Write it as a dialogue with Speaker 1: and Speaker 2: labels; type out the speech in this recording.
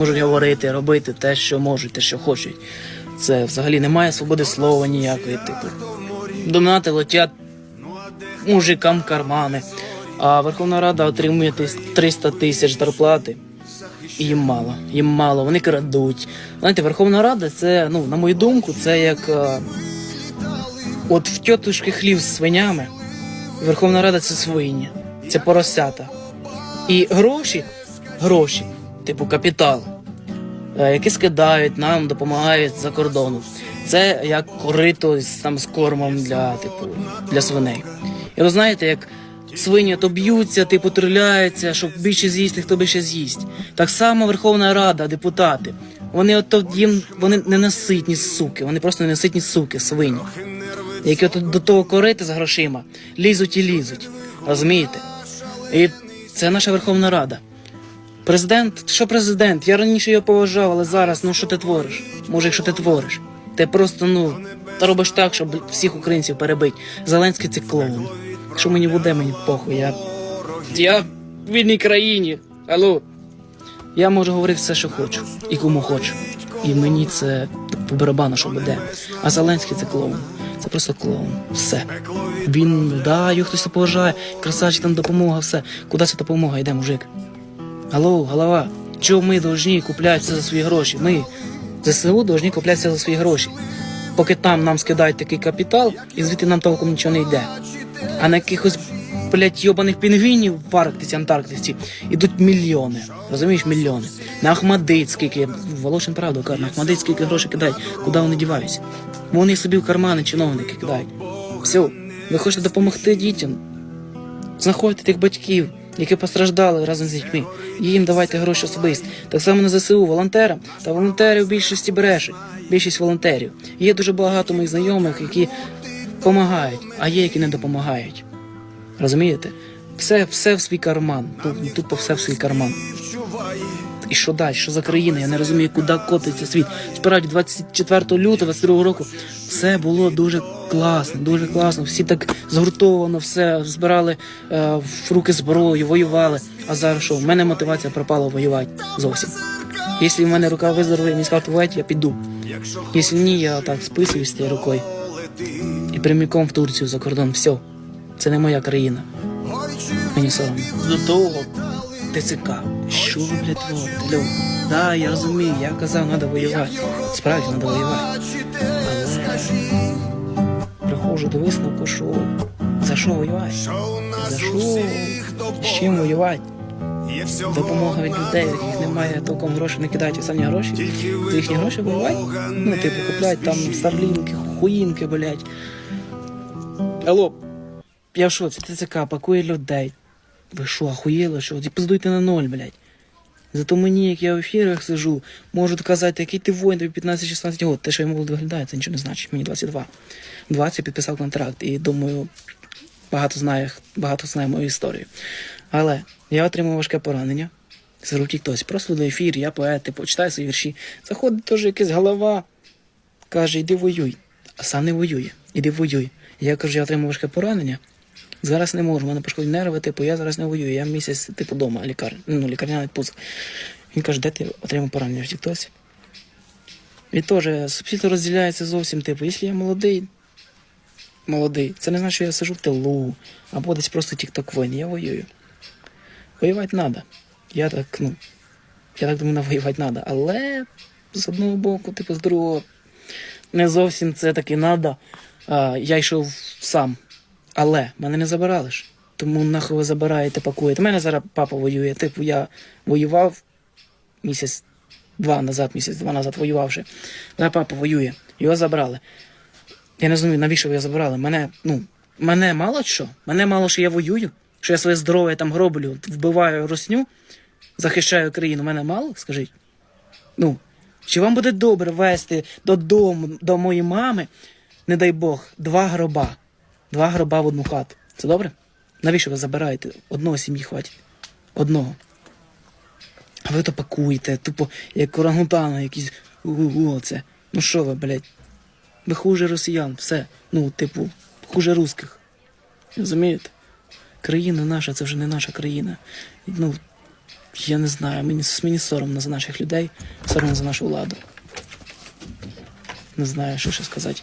Speaker 1: можуть говорити, робити те, що можуть, те, що хочуть. Це взагалі немає свободи слова ніякої, типу. Донати летять мужикам кармани, а Верховна Рада отримує тис- 300 тисяч зарплати. І їм мало, їм мало, вони крадуть. Знаєте, Верховна Рада це, ну, на мою думку, це як е, от в тьотушки хлів з свинями. Верховна Рада це свині, це поросята. І гроші, гроші, типу капітал, які скидають нам, допомагають за кордоном. Це як корито з, там, з кормом для, типу, для свиней. І ви знаєте, як свині то б'ються, типу триляються, щоб більше з'їсти, хто більше з'їсть. Так само Верховна Рада, депутати. Вони ото їм вони ненаситні суки, вони просто ненаситні суки, свині. Які от до того корити з грошима лізуть і лізуть. Розумієте? І це наша Верховна Рада. Президент, що президент? Я раніше його поважав, але зараз, ну що ти твориш? Може, якщо ти твориш? Ти просто ну та робиш так, щоб всіх українців перебити. Зеленський це клоун. Що мені буде, мені похуй. Я, я в вільній країні. Алло. Я можу говорити все, що хочу, і кому хочу. І мені це по барабану, що буде. А Зеленський це клоун. Це просто клоун. Все. Він, да, його хтось поважає, красавчик, там допомога, все. Куди ця допомога? Йде, мужик. Алло, голова, чого ми повинні купляти все за свої гроші? Ми, ЗСУ, повинні купляти все за свої гроші. Поки там нам скидають такий капітал, і звідти нам толком нічого не йде. А на якихось, блядь, йобаних пінгвінів в Арктиці, Антарктиці ідуть мільйони. Розумієш, мільйони. На Ахмадит скільки, Волошин правду каже, на Ахмадит скільки грошей кидають, куди вони діваються? Вони собі в кармани чиновники кидають. Все, ви хочете допомогти дітям? знаходьте тих батьків, які постраждали разом з дітьми, їм давайте гроші особисто. Так само на ЗСУ, волонтерам. Та волонтерів в більшості брешуть. Більшість волонтерів. Є дуже багато моїх знайомих, які допомагають, а є, які не допомагають. Розумієте? Все, все в свій карман. Ту- Тупо все в свій карман. І що далі? Що за країна? Я не розумію, куди котиться світ. Справді, 24 лютого 22 року все було дуже класно, дуже класно. Всі так згуртовано, все збирали е, в руки зброю, воювали. А зараз що? В мене мотивація пропала воювати зовсім. Якщо в мене рука виздоровлює, мені скажуть воювати, я піду. Якщо ні, я так списуюсь тією рукою. І прямиком в Турцію за кордон. Все. Це не моя країна. Мені соромно. До того ТЦК. Що ви, блядь, творите? Льо? Да, я розумію, я казав, треба воювати. Справді треба воювати. Але приходжу до висновку, що за що воювати? За що? З чим воювати? Допомога від людей, в яких немає толком грошей, не кидають самі гроші. За їхні гроші воювати? Ну, типу, купляють там старлінки, хуїнки, блядь. Алло, я в шоці, ТЦК пакує людей. Ви що, охуєли, що? Пиздуйте на ноль, блядь. Зато мені, як я в ефірах сижу, можуть казати, який ти воїн, тобі 15-16 років. Те, що молодо виглядає, це нічого не значить. Мені 22. 20 підписав контракт і думаю, багато знає, багато знає мою історію. Але я отримав важке поранення. В тіктосі, просто до ефір, я поет, типу, читаю свої вірші. Заходить теж якась голова, каже, іди воюй. А сам не воює, іди воюй. Я кажу, я отримав важке поранення. Зараз не можу, в мене пошкодні нерви, типу, я зараз не воюю, я місяць, типу, вдома, лікар, ну, лікарняний відпустка. Він каже, де ти отримав поранення в Тіктосі? І теж субсидія розділяється зовсім, типу, якщо я молодий, молодий, це не значить, що я сижу в тилу, або десь просто тік-ток воїн, я воюю. Воювати треба. Я так, ну, я так думаю, воювати треба. Але з одного боку, типу, з другого, не зовсім це таки треба. Я йшов сам. Але мене не забирали ж. Тому нахуй ви забираєте, пакуєте. У мене зараз папа воює. Типу, я воював місяць два назад, місяць два назад воювавши. Зараз папа воює. Його забрали. Я не розумію, навіщо ви його забрали? Мене, ну, мене мало що? Мене мало, що я воюю, що я своє здоров'я там гроблю, вбиваю росню, захищаю країну. Мене мало, скажіть? Ну, чи вам буде добре вести додому до моєї мами, не дай Бог, два гроба. Два гроба в одну хату. Це добре? Навіщо ви забираєте? Одного сім'ї хватить. Одного. А ви то пакуєте, тупо як орангутана, якісь це. Ну що ви, блядь? Ви хуже росіян, все. Ну, типу, хуже русських. Розумієте? Країна наша, це вже не наша країна. Ну, я не знаю, мені, мені соромно за наших людей, соромно за нашу владу. Не знаю, що ще сказати.